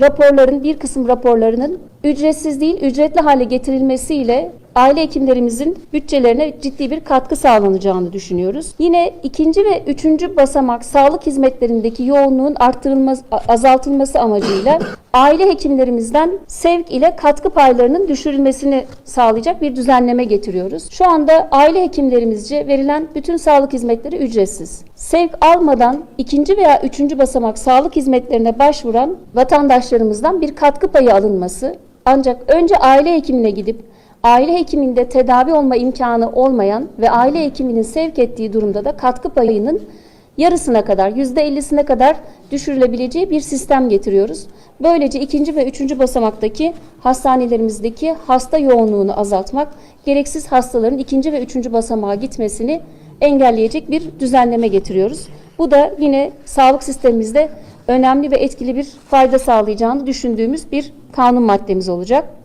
raporların bir kısım raporlarının ücretsiz değil ücretli hale getirilmesiyle aile hekimlerimizin bütçelerine ciddi bir katkı sağlanacağını düşünüyoruz. Yine ikinci ve üçüncü basamak sağlık hizmetlerindeki yoğunluğun arttırılması, azaltılması amacıyla aile hekimlerimizden sevk ile katkı paylarının düşürülmesini sağlayacak bir düzenleme getiriyoruz. Şu anda aile hekimlerimizce verilen bütün sağlık hizmetleri ücretsiz. Sevk almadan ikinci veya üçüncü basamak sağlık hizmetlerine başvuran vatandaşlarımızdan bir katkı payı alınması ancak önce aile hekimine gidip aile hekiminde tedavi olma imkanı olmayan ve aile hekiminin sevk ettiği durumda da katkı payının yarısına kadar, yüzde ellisine kadar düşürülebileceği bir sistem getiriyoruz. Böylece ikinci ve üçüncü basamaktaki hastanelerimizdeki hasta yoğunluğunu azaltmak, gereksiz hastaların ikinci ve üçüncü basamağa gitmesini engelleyecek bir düzenleme getiriyoruz. Bu da yine sağlık sistemimizde önemli ve etkili bir fayda sağlayacağını düşündüğümüz bir kanun maddemiz olacak.